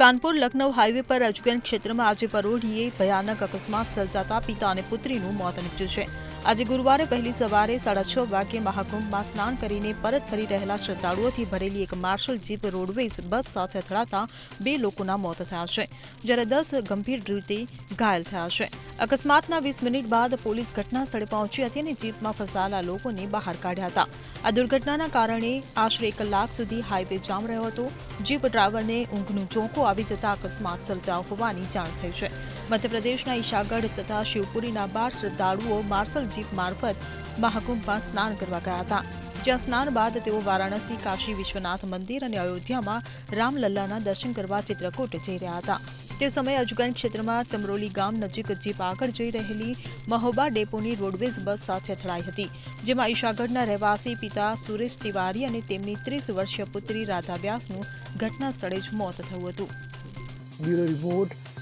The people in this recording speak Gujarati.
કાનપુર લખનૌ હાઈવે પર અજગન ક્ષેત્રમાં આજે પરોઢીએ ભયાનક અકસ્માત સર્જાતા પિતા અને પુત્રીનું મોત નીપજ્યું છે. આજે ગુરુવારે પહેલી સવારે સાડા છ વાગ્યે મહાકુંભમાં સ્નાન કરીને પરત ફરી રહેલા શ્રદ્ધાળુઓથી ભરેલી એક માર્શલ જીપ રોડવેઝ બસ સાથે અથડાતા બે લોકોના મોત થયા છે, જ્યારે દસ ગંભીર રીતે ઘાયલ થયા છે. અકસ્માતના વીસ મિનિટ બાદ પોલીસ ઘટના સ્થળે પહોંચી હતી અને જીપમાં ફસાયેલા લોકોને બહાર કાઢ્યા હતા. આ દુર્ઘટનાના કારણે આશરે એક કલાક સુધી હાઈવે જામ રહ્યો હતો. જીપ ડ્રાઈવરને ઊંઘનું ચોંકો આવી જતા અકસ્માત સર્જાયો હોવાની જાણ થઈ છે. મધ્યપ્રદેશના ઈશાગઢ તથા શિવપુરીના બાર શ્રદ્ધાળુઓ માર્સલ જીપ મારફત મહાકુંભમાં સ્નાન કરવા ગયા હતા. જ્યાં સ્નાન બાદ તેઓ વારાણસી, કાશી, વિશ્વનાથ મંદિર અને અયોધ્યામાં રામલલ્લાના દર્શન કરવા ચિત્રકૂટ જઈ રહ્યા હતા. તે સમયે અજગન ક્ષેત્રમાં ચમરોલી ગામ નજીક જીપ આગળ જઈ રહેલી મહોબા ડેપોની રોડવેઝ બસ સાથે અથડાઈ હતી, જેમાં ઈશાગઢના રહેવાસી પિતા સુરેશ તિવારી અને તેમની ત્રીસ વર્ષીય પુત્રી રાધા વ્યાસનું ઘટના સ્થળે જ મોત થયું હતું.